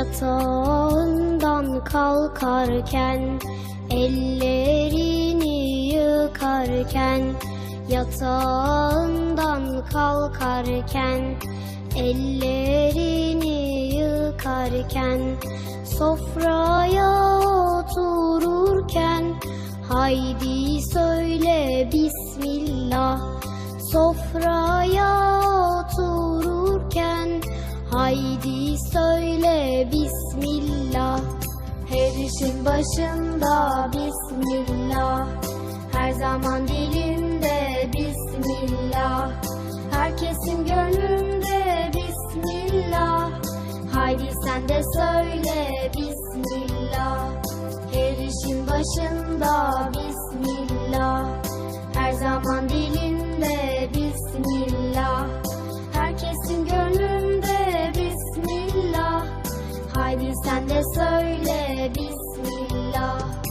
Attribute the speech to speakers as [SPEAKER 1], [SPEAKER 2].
[SPEAKER 1] Yatağından kalkarken Ellerini yıkarken Yatağından kalkarken Ellerini yıkarken Sofraya otururken Haydi söyle Bismillah Haydi söyle Bismillah. Her işin başında Bismillah. Her zaman dilimde Bismillah. Herkesin gönlünde Bismillah. Haydi sen de söyle Bismillah. Her işin başında Bismillah Haydi sen de söyle bir